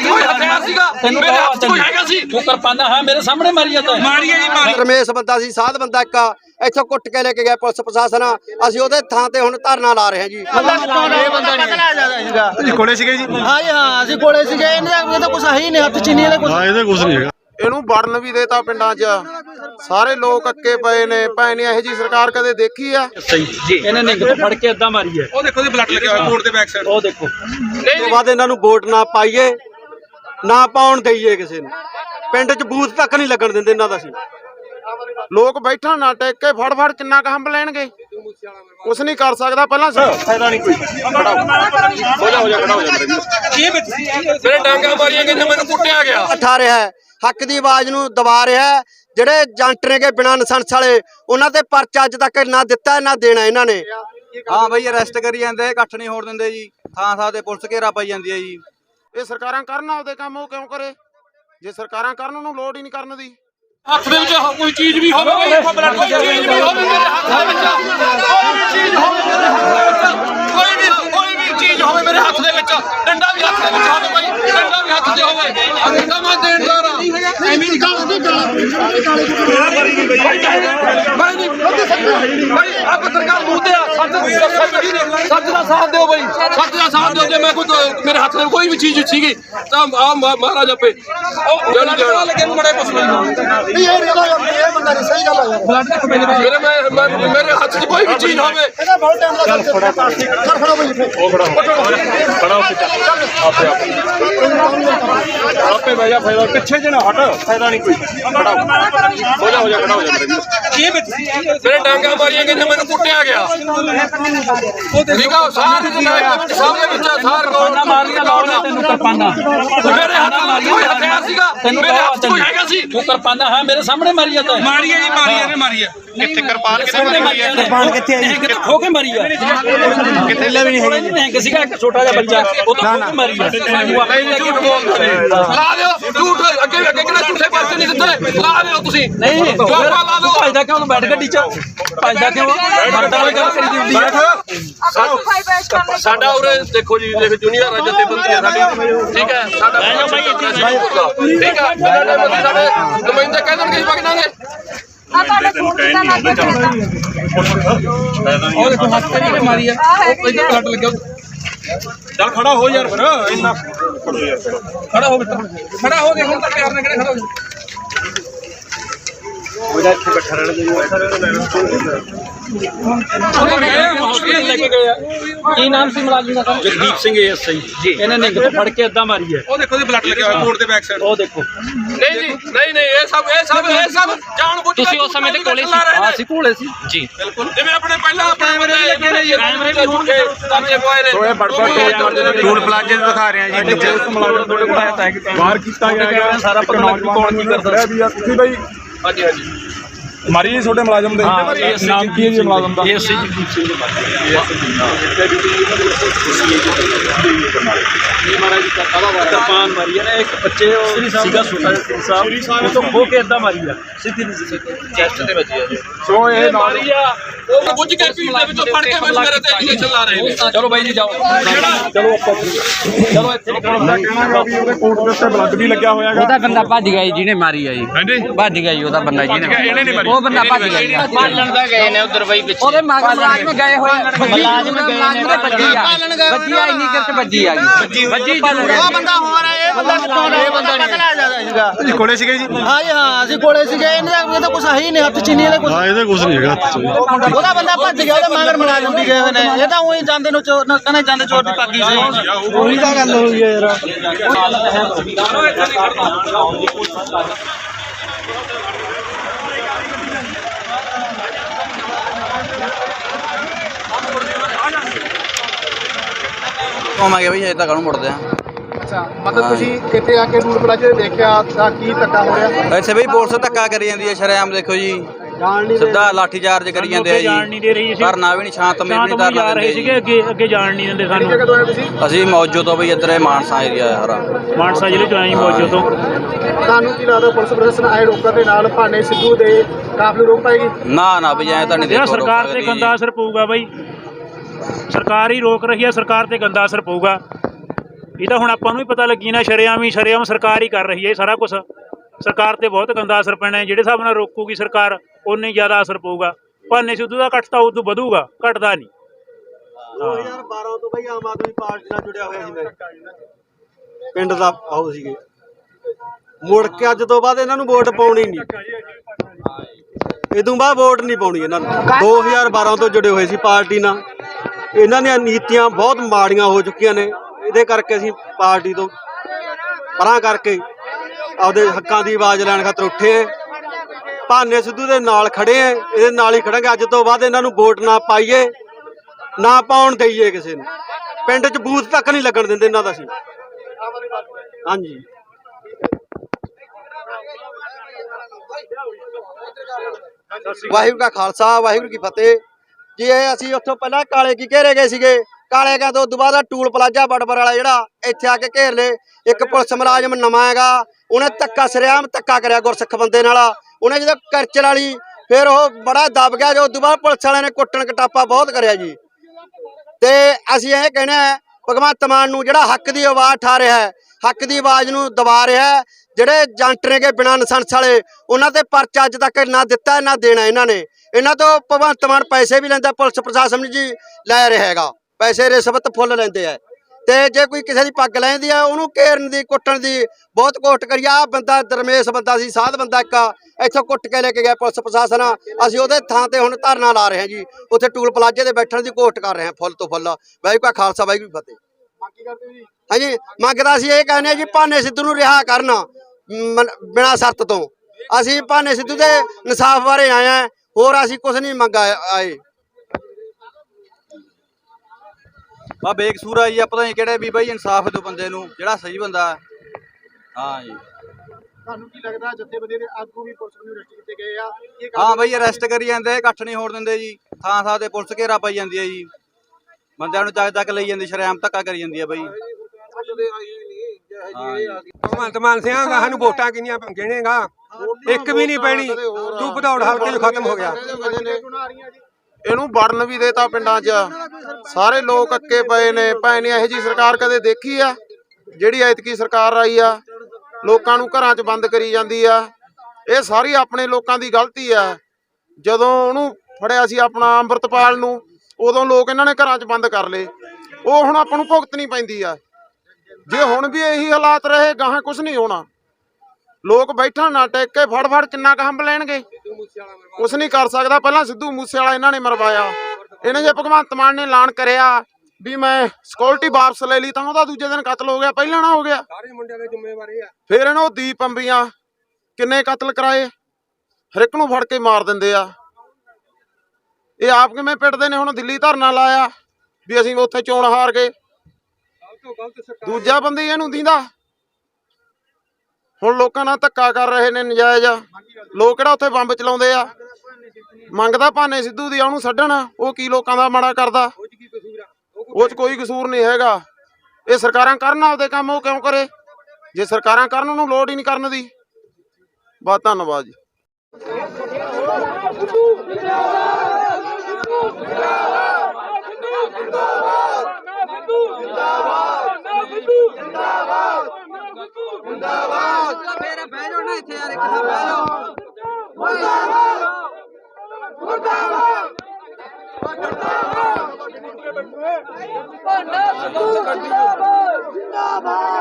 ਕੋਈ ਹਥਿਆਰ ਸੀਗਾ। ਤੈਨੂੰ ਮੇਰੇ ਹੱਥ 'ਚ ਪਤਾ ਕੋਈ ਹੈਗਾ ਸੀ? ਤੂੰ ਕਿਰਪਾਨਾਂ ਹਾਂ ਮੇਰੇ ਸਾਹਮਣੇ ਮਾਰੀ ਜਾਂਦਾ। ਮਾਰੀਏ ਜੀ ਮਾਰੀ। ਰਮੇਸ਼ ਬੰਦਾ ਸੀ ਸਾਧ ਬੰਦਾ ਇੱਕ ਇੱਥੋਂ ਕੁੱਟ ਕੇ ਲੈ ਕੇ ਗਿਆ ਪੁਲਿਸ ਪ੍ਰਸ਼ਾਸਨ ਅਸੀਂ ਉਹਦੇ ਥਾਂ ਤੇ ਹੁਣ ਧਰਨਾ ਲਾ ਰਹੇ ਹਾਂ ਜੀ। ਇਹ ਬੰਦਾ ਨਹੀਂ ਸੀਗਾ। ਤੁਸੀਂ ਕੋਲੇ ਸੀਗੇ ਜੀ? ਹਾਂ ਜੀ ਹਾਂ ਅਸੀਂ ਕੋਲੇ ਸੀਗੇ। ਇਹਨਾਂ ਦਾ ਕੁਝ ਹੈ ਹੀ ਨਹੀਂ ਹੱਥ ਚ ਨਹੀਂ ਇਹਦੇ ਕੁਝ ਹਾਂ ਇਹਦੇ ਕੁਝ ਨਹੀਂ ਹੈਗਾ। ਇਹਨੂੰ ਵੜਨ ਵੀ ਦੇਤਾ ਪਿੰਡਾਂ 'ਚ। ਸਾਰੇ ਲੋਕ ਅੱਕੇ ਪਏ ਨੇ। ਭੈਣ ਇਹੋ ਜੀ ਸਰਕਾਰ ਕਦੇ ਦੇਖੀ ਆ? ਸਹੀ। ਜੀ। ਇਹਨੇ ਨਿੰਗ ਤੋਂ ਫੜ ਕੇ ਏਦਾਂ ਮਾਰੀ ਹੈ। ਉਹ ਦੇਖੋ ਦੇ ਬਲੱਡ ਲੱਗਿਆ ਹੋਇਆ ਕੋਟ ਦੇ ਬੈਕ ਸਾਈਡ ਉਹ ਦੇਖੋ। ਤੋਂ ਬਾਅਦ ਇਹਨਾਂ ਨੂੰ ਵੋਟ ਨਾ ਪਾਈਏ। ਨਾ ਪਾਉਣ ਦਈਏ ਕਿਸੇ ਨੂੰ। ਪਿੰਡ 'ਚ ਬੂਥ ਤੱਕ ਨਹੀਂ ਲੱਗਣ ਦਿੰਦੇ ਇਹਨਾਂ ਦਾ ਅਸੀਂ। ਲੋਕ ਬੈਠਣ ਨਾ ਟੇਕ ਕੇ ਫੜ ਫੜ ਕਿੰਨਾ ਕੁ ਹੰਬ ਲੈਣਗੇ। ਕੁਛ ਨਹੀਂ ਕਰ ਸਕਦਾ ਪਹਿਲਾਂ ਫਾਇਦਾ ਨਹੀਂ ਕੋਈ। ਮੇਰੇ ਡਾਂਗਾ ਮਾਰੀਆਂ ਗਈਆਂ ਮੈਨੂੰ ਕੁੱਟਿਆ ਗਿਆ। ਠਾ ਰਿਹਾ ਹੈ। ਹੱਕ ਦੀ ਆਵਾਜ਼ ਨੂੰ ਦਬਾ ਰਿਹਾ ਹੈ। ਜਿਹੜੇ ਜੰਟ ਨੇਗੇ ਬਿਨਾਂ ਲਾਇਸੈਂਸ ਵਾਲੇ ਉਹਨਾਂ ਤੇ ਪਰਚਾ ਅੱਜ ਤੱਕ ਨਾ ਦਿੱਤਾ ਨਾ ਦੇਣਾ ਇਹਨਾਂ ਨੇ। ਹਾਂ ਬਈ ਅਰੈਸਟ ਕਰੀ ਜਾਂਦੇ ਇਕੱਠ ਨਹੀਂ ਹੋਣ ਦਿੰਦੇ ਜੀ। ਥਾਂ ਥਾਂ ਤੇ ਪੁਲਿਸ ਘੇਰਾ ਪਾਈ ਜਾਂਦੀ ਹੈ ਜੀ। ਇਹ ਸਰਕਾਰਾਂ ਕਰਨ ਆਪਦੇ ਕੰਮ ਉਹ ਕਿਉਂ ਕਰੇ? ਜੇ ਸਰਕਾਰਾਂ ਕਰਨ ਉਹਨੂੰ ਲੋੜ ਹੀ ਨਹੀਂ ਕਰਨ ਦੀ। ਹੱਥ ਦੇ ਵਿੱਚ ਕੋਈ ਚੀਜ਼ ਵੀ ਹੋਵੇ ਕੋਈ ਕੋਈ ਚੀਜ਼ ਵੀ ਹੋਵੇ ਮੇਰੇ ਹੱਥ ਦੇ ਵਿੱਚ। ਕੋਈ ਵੀ ਚੀਜ਼ ਹੋਵੇ ਮੇਰੇ ਹੱਥ ਦੇ ਵਿੱਚ। ਕੋਈ ਵੀ ਕੋਈ ਵੀ ਚੀਜ਼ ਹੋਵੇ ਮੇਰੇ ਹੱਥ ਦੇ ਵਿੱਚ। ਡੰਡਾ ਵੀ ਹੱਥ ਦੇ ਵਿੱਚ ਹੋਵੇ ਭਾਈ ਡੰਡਾ ਵੀ ਹੱਥ 'ਚ ਹੋਵੇ। ਅਸੀਂ ਤਾਂ ਮੈਂ ਦੇਣਦਾਰ ਆ ਐਵੇਂ ਨਹੀਂ ਗੱਲ ਮੈਂ ਨਹੀਂ ਭਾਈ ਆਪ ਸਰਕਾਰ ਤੇ ਆ ਸੱਚ ਸੱਚ ਸੱਚ ਦਾ ਸਾਥ ਦਿਓ ਭਾਈ ਸੱਚ ਦਾ ਸਾਥ ਦਿਓ ਜੇ ਮੈਂ ਕੋਈ ਮੇਰੇ ਹੱਥ ਦੇ ਕੋਈ ਵੀ ਚੀਜ਼ ਸੀਗੀ ਤਾਂ ਆ ਮਹਾਰਾਜ ਆਪੇ ਉਹ ਜਨ ਜਨ ਲੱਗੇ ਨੂੰ ਬੜੇ ਪਸੰਦ ਇਹ ਬੰਦਾ ਨਹੀਂ ਸਹੀ ਗੱਲ ਹੈ ਮੇਰੇ ਮੈਂ- ਮੈਂ- ਮੇਰੇ ਹੱਥ 'ਚ ਕੋਈ ਵੀ ਚੀਜ਼ ਹੋਵੇ। ਇਹਦਾ ਬਹੁਤ ਟਾਈਮ ਦਾ ਕਰ ਖੜਾ ਬਈ ਆਪੇ ਬਹਿ ਜਾ ਫਾਇਦਾ। ਪਿੱਛੇ ਜੇ ਨਾ ਹਟ ਫਾਇਦਾ ਨਹੀਂ ਕੋਈ। ਖੜਾ ਹੋ ਜਾ ਹੋ ਜਾ ਖੜਾ ਹੋ ਜਾ ਮੇਰੇ ਡਾਂਗਾ ਮਾਰੀਆਂ ਗਈਆਂ ਮੈਨੂੰ ਕੁੱਟਿਆ ਗਿਆ। ਠੀਕ ਆ ਸਾਰੇ ਦੇ ਵਿੱਚ ਸਭ ਦੇ ਵਿੱਚ ਸਾਰ ਕਿਰਪਾਨਾਂ ਮਾਰੀਆਂ ਲਾਉਣਾ ਤੈਨੂੰ ਕਿਰਪਾਨਾਂ ਮੇਰੇ ਹੱਥ 'ਚ ਕੋਈ ਹਥਿਆਰ ਸੀਗਾ ਤੈਨੂੰ ਮੇਰੇ ਹੱਥ 'ਚ ਕੋਈ ਹੈਗਾ ਸੀ ਤੂੰ ਕਿਰਪਾਨਾਂ ਹਾਂ ਮੇਰੇ ਸਾਹਮਣੇ ਮਾਰੀ ਜਾਂਦਾ ਮਾਰੀਏ ਜੀ ਮਾਰੀਏ ਨੇ ਮਾਰੀਏ ਕਿੱਥੇ ਕਿਰਪਾਨ ਸਾਹਮਣੇ ਮਾਰੀ ਹੈ ਕਿਰਪਾਨ ਕਿੱਥੇ ਹੈ ਕਿੱਥੇ ਖੋ ਕੇ ਮਾਰੀ ਹੈ ਕਿੱਥੇ ਲੈ ਵੀ ਨਹੀਂ ਹੈਗੀ ਨਹੀਂ ਹੈਗਾ ਸੀਗਾ ਇੱਕ ਛੋਟਾ ਜਿਹਾ ਬੱਚਾ ਉਹ ਤਾਂ ਖੋ ਕੇ ਮਾਰੀ ਹੈ ਸਾਨੂੰ ਆਪੇ ਲੈ ਕੇ ਲਾ ਦਿਓ ਝੂਠ ਅੱਗੇ ਅੱਗੇ ਕਿਹੜਾ ਝੂਠੇ ਪਰਚੇ ਨਹੀਂ ਦਿੱਤੇ। ਲਾ ਦਿਓ ਤੁਸੀਂ। ਨਹੀਂ ਜਵਾਬ ਲਾ ਦਿਓ। ਭਜਦਾ ਕਿਉਂ ਬੈਠ ਗੱਡੀ ਚ। ਭਜਦਾ ਕਿਉਂ? ਮਰਦਾ ਹੋਏ ਗੱਲ ਕਰੀ ਦੀ ਹੁੰਦੀ ਹੈ ਸਾਡਾ ਉਰੇ ਦੇਖੋ ਜੀ ਦੇਖ ਜੂਨੀਅਰ ਆ ਜਥੇਬੰਦੀ ਆ ਸਾਡੀ। ਠੀਕ ਹੈ ਸਾਡਾ ਠੀਕ ਹੈ ਸਾਡੇ ਬੰਦੇ ਸਾਡੇ ਨੁਮਾਇੰਦੇ ਕਹਿ ਦੇਣਗੇ ਅਸੀਂ ਵਗ ਜਾਾਂਗੇ ਉਹ ਦੇਖੋ ਹੱਥ ਤੇ ਜਿਹੜੇ ਮਾਰੀ ਹੈ ਉਹ ਇੱਧਰ ਬਲੱਡ ਲੱਗਿਆ। ਚੱਲ ਖੜਾ ਹੋ ਯਾਰ ਫਿਰ ਇੰਨਾ। ਖੜਾ ਹੋ ਖੜਾ ਹੋ ਗਿਆ ਹੁਣ ਤਾਂ ਪਿਆਰ ਨਾਲ ਕਿਹੜੇ ਖੜਾ ਹੋ ਹਸਪੀਟਲ ਲੈ ਕੇ ਗਏ ਆ। ਕੀ ਨਾਮ ਸੀ ਮੁਲਾਜ਼ਮ ਦਾ ਜਗਦੀਪ ਸਿੰਘ ਐਸਆਈ ਜੀ। ਇਹਨੇ ਨਿੰਗ ਤੋਂ ਫੜ ਕੇ ਏਦਾਂ ਮਾਰੀ ਹੈ। ਉਹ ਦੇਖੋ ਦੇ ਬਲੱਡ ਲੱਗਿਆ ਹੋਇਆ ਕੋਟ ਦੇ ਬੈਕ ਸਾਈਡ ਉਹ ਦੇਖੋ। ਨਹੀਂ ਜੀ ਨਹੀਂ ਨਹੀਂ ਇਹ ਸਭ ਇਹ ਸਭ ਇਹ ਸਭ ਜਾਣ ਬੁੱਝ ਕੇ ਤੁਸੀਂ ਉਸ ਸਮੇਂ ਤੇ ਕੋਲੇ ਸੀ। ਹਾਂ ਅਸੀਂ ਕੋਲੇ ਸੀ। ਜੀ। ਬਿਲਕੁਲ। ਜਿਵੇਂ ਆਪਣੇ ਪਹਿਲਾਂ ਆਪਣੇ ਬੰਦੇ ਲੱਗੇ ਨੇ ਜੀ ਕੈਮਰੇ ਵੀ ਹੋਣਗੇ ਤਾਂਜੇ ਪਵਾਏ ਨੇ। ਓਏ ਬੜਬੜ ਟੂਲ ਪਲਾਜ਼ੇ ਤੇ ਦਿਖਾ ਰਹੇ ਆ ਜੀ। ਬਾਹਰ ਕੀਤਾ ਗਿਆ ਸਾਰਾ ਪਤਾ ਲੱਗ ਵੀ ਕੌਣ ਕੀ ਕਰਦਾ ਵੀ ਆ ਤੁਸੀਂ ਬਈ ਹਾਂਜੀ ਹਾਂਜੀ। ਮਾਰੀ ਜੀ ਤੁਹਾਡੇ ਮੁਲਾਜ਼ਮ ਦੇ। ਨਾਮ ਕੀ ਹੈ ਜੀ ਮੁਲਾਜ਼ਮ ਦਾ? ਇਹ ਮਹਾਰਾਜ ਦਾ ਕਾਲਾ ਵਾਰ ਕਿਰਪਾਨ ਮਾਰੀ ਹੈ ਨਾ ਇੱਕ ਬੱਚੇ ਉਹ ਸੀਗਾ ਛੋਟਾ ਜਿਹਾ ਸਿੰਘ ਸਾਹਿਬ। ਉਹ ਤੋਂ ਖੋ ਕੇ ਏਦਾਂ ਮਾਰੀ ਆ। ਸਿੱਧੀ ਦੀ ਚੈਸਟ ਤੇ ਵੱਜੀ ਆ ਸੋ ਇਹ ਨਾਲ ਮਾਰੀ ਆ। ਉਹ ਬੁੱਝ ਕੇ ਪੀੜ ਦੇ ਵਿੱਚੋਂ ਫੜ ਕੇ ਮੈਨੂੰ ਮੇਰੇ ਤੇ ਐਲੀਗੇਸ਼ਨ ਲਾ ਰਹੇ ਨੇ। ਚਲੋ ਬਾਈ ਜੀ ਜਾਓ। ਚਲੋ ਆਪਾਂ ਚਲੋ ਇੱਥੇ ਕਹਿਣਾ ਹੈਗਾ ਵੀ ਉਹਦੇ ਕੋਟ ਦੇ ਉੱਤੇ ਬਲੱਡ ਵੀ ਲੱਗਿਆ ਹੋਇਆ ਹੈਗਾ। ਉਹਦਾ ਬੰਦਾ ਭੱਜ ਗਿਆ ਜੀ ਜਿਹਨੇ ਮਾਰੀ ਆ ਜੀ। ਹਾਂਜੀ। ਭੱਜ ਗਿਆ ਜੀ ਉਹਦਾ ਬੰਦਾ ਜਿਹਨੇ ਇਹਨੇ ਨਹੀਂ ਮਾਰੀ। ਉਹ ਬੰਦਾ ਭੱਜ ਗਿਆ। ਪਾਲਣ ਦਾ ਗਏ ਨੇ ਉਧਰ ਬਈ ਪਿੱਛੇ। ਉਹਦੇ ਮਗਰ ਗਏ। ਹੋਏ ਮੁਲਾਜ਼ਮ ਗਏ ਨੇ। ਵੱਜੀ ਆ। ਵੱਜੀ ਆ ਇੰਨੀ ਕਿਰਚ ਵੱਜੀ ਆ ਗਈ ਵੱਜੀ ਉਹ ਬੰਦਾ ਹੋਰ ਹੈ ਇਹ ਬੰਦਾ ਹੈ ਇਹ ਬੰਦਾ ਨਹੀਂ ਸੀਗਾ? ਤੁਸੀਂ ਕੋਲੇ ਸੀਗੇ ਜੀ। ਹਾਂ ਜੀ ਹਾਂ ਅਸੀਂ ਕੋਲੇ ਸੀਗੇ। ਇਹਨਾਂ ਦਾ ਕੁਝ ਹੈ ਹੀ ਨਹੀਂ ਹੱਥ ਚ ਨਹੀਂ ਇਹਦੇ ਕੁਝ ਹਾਂ ਇਹਦੇ ਕੁਝ ਨਹੀਂ ਹੈਗਾ ਹੱਥ 'ਚ। ਉਹਦਾ ਬੰਦਾ ਭੱਜ ਗਿਆ ਉਹਦੇ ਮਗਰ ਮੁਲਾਜ਼ਮ ਵੀ ਗਏ ਹੋਏ ਨੇ। ਇਹ ਤਾਂ ਉਹੀ ਜਾਂਦੇ ਨੂੰ ਚੋਰ ਨਾ ਕਹਿੰਦੇ ਜਾਂਦੇ ਚੋਰ ਦੀ ਪਾਗੀ ਸੀ। ਉਹੀ ਤਾਂ ਗੱਲ ਹੋਈ ਹੈ ਯਾਰ। ਘੁੰਮ ਗਿਆ ਵੀ ਅਜੇ ਤੱਕ ਨੂੰ ਮੁੜਦੇ ਆ। ਅੱਛਾ ਮਤਲਬ ਤੁਸੀਂ ਇੱਥੇ ਆ ਕੇ ਰੂਲ ਪਲਾਜੇ ਦੇਖਿਆ ਤਾਂ ਕੀ ਧੱਕਾ ਹੋ ਰਿਹਾ? ਇੱਥੇ ਬਈ ਪੁਲਿਸ ਧੱਕਾ ਕਰੀ ਜਾਂਦੀ ਹੈ ਸ਼ਰੇਆਮ ਦੇਖੋ ਜੀ। ਜਾਣ ਨਹੀਂ ਸਿੱਧਾ ਲਾਠੀ ਚਾਰਜ ਕਰੀ ਜਾਂਦੇ ਆ ਜਾਣ ਨਹੀਂ ਦੇ ਰਹੀ ਜੀ ਧਰਨਾ ਵੀ ਨਹੀਂ ਸ਼ਾਂਤਮਈ ਵੀ ਨਹੀਂ ਸ਼ਾਂਤਮਈ ਧਰਨਾ ਜਾ ਰਹੇ ਦਿੰਦੇ ਸੀਗੇ ਜੀ। ਅੱਗੇ ਅੱਗੇ ਜਾਣ ਨਹੀਂ ਦਿੰਦੇ ਸਾਨੂੰ ਕਦੋਂ ਆਏ ਤੁਸੀਂ? ਅਸੀਂ ਮੌਜੋ ਤੋਂ ਬਈ ਇੱਧਰ ਇਹ ਮਾਨਸਾ ਏਰੀਆ ਆ ਸਾਰਾ ਮਾਨਸਾ ਜ਼ਿਲ੍ਹੇ ਚੋਂ ਆਈ ਮੌਜੋ ਤੋਂ। ਤੁਹਾਨੂੰ ਕੀ ਲੱਗਦਾ ਪੁਲਿਸ ਪ੍ਰਸ਼ਾਸਨ ਆਏ ਰੋਕਣ ਦੇ ਨਾਲ ਭਾਨੇ ਸਿੱਧੂ ਦੇ ਕਾਫਲੇ ਰੋਕ ਪਾਏਗੀ? ਨਾ ਨਾ ਬਈ ਐ ਤਾਂ ਨਹੀਂ ਜਿਹੜਾ ਦੇਖੋ ਸਰਕਾਰ ਰੋਕ ਤੇ ਗੰਦਾ। ਅਸਰ ਪਊਗਾ ਬਾਈ। ਸਰਕਾਰ ਹੀ ਰੋਕ ਰਹੀ ਹੈ ਸਰਕਾਰ ਤੇ ਗੰਦਾ ਅਸਰ ਪਊਗਾ। ਇਹ ਤਾਂ ਹੁਣ ਆਪਾਂ ਨੂੰ ਵੀ ਪਤਾ ਲੱਗੀ ਨਾ ਸ਼ਰੇਆਮ ਹੀ ਸ਼ਰੇਆਮ ਸਰਕਾਰ ਹੀ ਕਰ ਰਹੀ ਹੈ ਇਹ ਸਾਰਾ ਕੁਝ ਸਰਕਾਰ ਤੇ ਬਹੁਤ ਗੰਦਾ ਅਸਰ ਪੈਣਾ ਹੈ। ਜਿਹੜੇ ਹਿਸਾਬ ਨਾਲ ਰੋਕੂਗੀ ਸਰਕਾਰ ਉਨੇ ਜ਼ਿਆਦਾ ਅਸਰ ਪਊਗਾ। ਭਾਨੇ ਸਿੱਧੂ ਦਾ ਘੱਟ ਤਾਂ ਉਦੋਂ ਵਧੂਗਾ ਘਟਦਾ ਨਹੀਂ। 2012 ਤੋਂ ਬਈ ਆਮ ਆਦਮੀ ਪਾਰਟੀ ਨਾਲ ਜੁੜਿਆ ਹੋਇਆ ਸੀ ਮੈਂ। ਪਿੰਡ ਦਾ ਆਉ ਸੀਗੇ। ਮੁੜ ਕੇ ਅੱਜ ਤੋਂ ਬਾਅਦ ਇਹਨਾਂ ਨੂੰ ਵੋਟ ਪਾਉਣੀ ਨਹੀਂ। ਇਦੋਂ ਬਾਅਦ ਵੋਟ ਨਹੀਂ ਪਾਉਣੀ ਇਹਨਾਂ ਨੂੰ। 2012 ਤੋਂ ਜੁੜੇ ਹੋਏ ਸੀ ਪਾਰਟੀ ਨਾਲ। ਇਹਨਾਂ ਦੀਆਂ ਨੀਤੀਆਂ ਬਹੁਤ ਮਾੜੀਆਂ ਹੋ ਚੁੱਕੀਆਂ ਨੇ। ਇਹਦੇ ਕਰਕੇ ਅਸੀਂ ਪਾਰਟੀ ਤੋਂ ਪਰਾਂ ਕਰਕੇ ਆਪਦੇ ਹੱਕਾਂ ਦੀ ਆਵਾਜ਼ ਲੈਣ ਖਾਤਰ ਉੱਠੇ ਹਾਂ। ਭਾਨੇ ਸਿੱਧੂ ਦੇ ਨਾਲ ਖੜੇ ਆ ਇਹਦੇ ਨਾਲ ਹੀ ਖੜਾਂਗੇ। ਅੱਜ ਤੋਂ ਬਾਅਦ ਇਹਨਾਂ ਨੂੰ ਵੋਟ ਨਾ ਪਾਈਏ, ਨਾ ਪਾਉਣ ਦਈਏ ਕਿਸੇ ਨੂੰ। ਪਿੰਡ 'ਚ ਬੂਥ ਤੱਕ ਨਹੀਂ ਲੱਗਣ ਦਿੰਦੇ ਇਹਨਾਂ ਦਾ ਅਸੀਂ। ਹਾਂਜੀ। ਵਾਹਿਗੁਰੂ ਕਾ ਖਾਲਸਾ, ਵਾਹਿਗੁਰੂ ਕੀ ਫਤਿਹ। ਜੀ ਇਹ ਅਸੀਂ ਉੱਥੋਂ ਪਹਿਲਾਂ ਕਾਲੇ ਕੀ ਘੇਰੇ ਗਏ ਸੀਗੇ। ਕਾਲੇ ਕਾ ਤੋਂ ਉਦੋਂ ਬਾਅਦ ਟੂਲ ਪਲਾਜ਼ਾ ਬੜਬੜ ਵਾਲਾ ਜਿਹੜਾ, ਇੱਥੇ ਆ ਕੇ ਘੇਰ ਲੇ ਇੱਕ ਪੁਲਿਸ ਮੁਲਾਜ਼ਮ ਨਵਾਂ ਹੈਗਾ, ਉਹਨੇ ਧੱਕਾ ਸਰਿਆਮ ਧੱਕਾ ਕਰਿਆ ਗੁਰਸਿੱਖ ਬੰਦੇ ਨਾਲ। ਉਹਨੇ ਜਦੋਂ ਕਰਚਲ ਵਾਲੀ, ਫਿਰ ਉਹ ਬੜਾ ਦਬ ਗਿਆ ਜੋ ਉਦੋਂ ਬਾਅਦ ਪੁਲਿਸ ਵਾਲਿਆਂ ਨੇ ਕੁੱਟਣ ਕਟਾਪਾ ਬਹੁਤ ਕਰਿਆ ਜੀ। ਤੇ ਅਸੀਂ ਇਹ ਕਹਿੰਦੇ ਆ, ਭਗਵੰਤ ਮਾਨ ਨੂੰ ਜਿਹੜਾ ਹੱਕ ਦੀ ਆਵਾਜ਼ ਠਾ ਰਿਹਾ ਹੈ ਹੱਕ ਦੀ ਆਵਾਜ਼ ਨੂੰ ਦਬਾ ਰਿਹਾ ਹੈ। ਜਿਹੜੇ ਜੰਟ ਨੇਗੇ ਬਿਨਾਂ ਲਾਇਸੈਂਸ ਵਾਲੇ, ਉਹਨਾਂ ਤੇ ਪਰਚਾ ਅੱਜ ਤੱਕ ਨਾ ਦਿੱਤਾ, ਨਾ ਦੇਣਾ ਇਹਨਾਂ ਨੇ। ਇਹਨਾਂ ਤੋਂ ਭਗਵੰਤ ਮਾਨ ਪੈਸੇ ਵੀ ਲੈਂਦਾ, ਪੁਲਿਸ ਪ੍ਰਸ਼ਾਸਨ ਜੀ ਲੈ ਰਿਹਾ ਹੈਗਾ। ਪੈਸੇ ਰਿਸ਼ਵਤ ਫੁੱਲ ਲੈਂਦੇ ਆ। ਤੇ ਜੇ ਕੋਈ ਕਿਸੇ ਦੀ ਪੱਗ ਲੈਂਦੀ ਆ, ਉਹਨੂੰ ਘੇਰਨ ਦੀ, ਕੁੱਟਣ ਦੀ ਬਹੁਤ ਕੋਸ਼ਟ ਕਰੀ ਆ। ਬੰਦਾ ਦਰਮੇਸ਼ ਬੰਦਾ ਸੀ, ਸਾਧ ਬੰਦਾ ਇੱਕ। ਇੱਥੋਂ ਕੁੱਟ ਕੇ ਲੈ ਕੇ ਗਿਆ ਪੁਲਿਸ ਪ੍ਰਸ਼ਾਸਨ। ਅਸੀਂ ਉਹਦੇ ਥਾਂ ਤੇ ਹੁਣ ਧਰਨਾ ਲਾ ਰਹੇ ਹਾਂ ਜੀ। ਉੱਥੇ ਟੂਲ ਪਲਾਜ਼ੇ ਤੇ ਬੈਠਣ ਦੀ ਕੋਸ਼ਟ ਕਰ ਰਹੇ ਹਾਂ, ਫੁੱਲ ਤੋਂ ਫੁੱਲ। ਵਾਹਿਗੁਰੂ ਕਾ ਖਾਲਸਾ, ਵਾਹਿਗੁਰੂ ਕੀ ਫਤਿਹ। ਹਾਂਜੀ ਮੰਗਦਾ ਸੀ ਇਹ ਕਹਿੰਦੇ ਆ ਜੀ ਭਾਨੇ ਸਿੱਧੂ ਨੂੰ ਰਿਹਾ ਕਰਨ ਬਿਨਾ ਸ਼ਰਤ ਤੋਂ। ਅਸੀਂ ਭਾਨੇ ਸਿੱਧੂ ਦੇ ਇਨਸਾਫ ਬਾਰੇ ਆਏ ਆ ਹੋਰ ਅਸੀਂ ਕੁਝ ਨਹੀਂ ਮੰਗਾ ਆਏ ਬਾ ਬੇਕਸੂਰ ਆ ਜੀ ਆ ਪਤਾ ਨਹੀਂ ਕਿਹੜੇ ਵੀ ਬਈ ਇਨਸਾਫ ਦਿਓ ਬੰਦੇ ਨੂੰ ਜਿਹੜਾ ਸਹੀ ਬੰਦਾ। ਹੈ ਹਾਂ ਜੀ। ਤੁਹਾਨੂੰ ਕੀ ਲੱਗਦਾ ਜਥੇਬੰਦੀ ਦੇ ਆਗੂ ਵੀ ਪੁਲਿਸ ਨੂੰ ਅਰੈਸਟ ਕੀਤੇ ਗਏ ਆ? ਕੀ ਹਾਂ ਬਈ ਅਰੈਸਟ ਕਰੀ ਜਾਂਦੇ ਇਕੱਠ ਨਹੀਂ ਹੋਣ ਦਿੰਦੇ ਜੀ। ਥਾਂ ਥਾਂ ਤੇ ਪੁਲਿਸ ਘੇਰਾ ਪਾਈ ਜਾਂਦੀ ਹੈ ਜੀ। ਬੰਦਿਆਂ ਨੂੰ ਚੱਜ ਤੱਕ ਲਈ ਜਾਂਦੀ ਸ਼ਰੇਆਮ ਧੱਕਾ ਕਰੀ ਜਾਂਦੀ ਹੈ ਬਈ। ਭਗਵੰਤ ਮਾਨ ਸਿੰਘ ਗਾਹਾਂ ਨੂੰ ਵੋਟਾਂ ਕਿੰਨੀਆਂ ਗਿਣੇਗਾ? ਇੱਕ ਵੀ ਨਹੀਂ ਪੈਣੀ ਤੂੰ ਭਦੌੜ ਹਲਕੇ 'ਚ ਖਤਮ ਹੋ ਗਿਆ। ਇਹਨੂੰ ਵੜਨ ਵੀ ਦੇਤਾ ਪਿੰਡਾਂ 'ਚ। ਸਾਰੇ ਲੋਕ ਅੱਕੇ ਪਏ ਨੇ। ਭੈਣੇ ਇਹੋ ਜੀ ਸਰਕਾਰ ਕਦੇ ਦੇਖੀ ਆ? ਜਿਹੜੀ ਐਤਕੀ ਸਰਕਾਰ ਆਈ ਆ ਲੋਕਾਂ ਨੂੰ ਘਰਾਂ 'ਚ ਬੰਦ ਕਰੀ ਜਾਂਦੀ ਆ। ਇਹ ਸਾਰੀ ਆਪਣੇ ਲੋਕਾਂ ਦੀ ਗਲਤੀ ਆ। ਜਦੋਂ ਉਹਨੂੰ ਫੜਿਆ ਸੀ ਆਪਣਾ ਅੰਮ੍ਰਿਤਪਾਲ ਨੂੰ ਉਦੋਂ ਲੋਕ ਇਹਨਾਂ ਨੇ ਘਰਾਂ 'ਚ ਬੰਦ ਕਰ ਲਏ। ਉਹ ਹੁਣ ਆਪਾਂ ਨੂੰ ਭੁਗਤਣੀ ਪੈਂਦੀ ਆ। ਜੇ ਹੁਣ ਵੀ ਇਹੀ ਹਾਲਾਤ ਰਹੇ ਗਾਹਾਂ ਕੁਝ ਨਹੀਂ ਹੋਣਾ। ਲੋਕ ਬੈਠਣ ਨਾ ਟਿਕ ਕੇ ਫੜ ਫੜ ਕਿੰਨਾ ਕੁ ਹੰਬ ਲੈਣਗੇ? ਕੁਛ ਨਹੀਂ ਕਰ ਸਕਦਾ। ਪਹਿਲਾਂ ਸਿੱਧੂ ਮੂਸੇ ਵਾਲਾ ਇਹਨਾਂ ਨੇ ਮਰਵਾਇਆ। ਇਹਨੇ ਜੇ ਭਗਵੰਤ ਮਾਨ ਨੇ ਐਲਾਨ ਕਰਿਆ ਵੀ ਮੈਂ ਸਿਕਿਉਰਿਟੀ ਵਾਪਸ ਲੈ ਲਈ ਤਾਂ ਉਹਦਾ ਦੂਜੇ ਦਿਨ ਕਤਲ ਹੋ ਗਿਆ ਪਹਿਲਾਂ ਨਾ ਹੋ ਗਿਆ। ਸਾਰੇ ਮੁੰਡਿਆਂ ਦੇ ਜ਼ਿੰਮੇਵਾਰੀ ਆ। ਫਿਰ ਇਹਨਾਂ ਉਹ ਦੀਪ ਅੰਬੀਆਂ ਕਿੰਨੇ ਕਤਲ ਕਰਾਏ? ਹਰ ਇੱਕ ਨੂੰ ਫੜ ਕੇ ਮਾਰ ਦਿੰਦੇ ਆ। ਇਹ ਆਪ ਕਿਵੇਂ ਪਿੱਟਦੇ ਨੇ? ਹੁਣ ਦਿੱਲੀ ਧਰਨਾ ਲਾਇਆ ਵੀ ਅਸੀਂ ਉੱਥੇ ਚੋਣ ਹਾਰ ਗਏ। ਦੂਜਾ ਬੰਦੇ ਇਹਨੂੰ ਦਿੰਦਾ। ਹੁਣ ਲੋਕਾਂ ਨਾਲ ਧੱਕਾ ਕਰ ਰਹੇ ਨੇ ਨਜਾਇਜ਼। ਲੋਕ ਕਿਹੜਾ ਉੱਥੇ ਬੰਬ ਚਲਾਉਂਦੇ ਆ? ਮੰਗਦਾ ਭਾਨੇ ਸਿੱਧੂ ਦੀ ਉਹਨੂੰ ਛੱਡਣ ਉਹ ਕੀ ਲੋਕਾਂ ਦਾ ਮਾੜਾ ਕਰਦਾ? ਉਹ 'ਚ ਕੋਈ ਕਸੂਰ ਨਹੀਂ ਹੈਗਾ। ਇਹ ਸਰਕਾਰਾਂ ਕਰਨ ਆਪਦੇ ਕੰਮ ਉਹ ਕਿਉਂ ਕਰੇ? ਜੇ ਸਰਕਾਰਾਂ ਕਰਨ ਉਹਨੂੰ ਲੋੜ ਹੀ ਨਹੀਂ ਕਰਨ ਦੀ। ਬਹੁਤ ਧੰਨਵਾਦ ਜੀ। ਮੁਰਦਾਬਾਦ। ਫੇਰ ਬਹਿ ਜਾਓ ਨਾ ਇੱਥੇ ਯਾਰ ਇੱਕ ਥਾਂ ਬਹਿ ਜਾਓ। ਮੁਰਦਾਬਾਦ। ਮੁਰਦਾਬਾਦ। ਮੁਰਦਾਬਾਦ। ਭੰਡਾ ਸਿੱਧੂ ਜਿੰਦਾਬਾਦ ਜਿੰਦਾਬਾਦ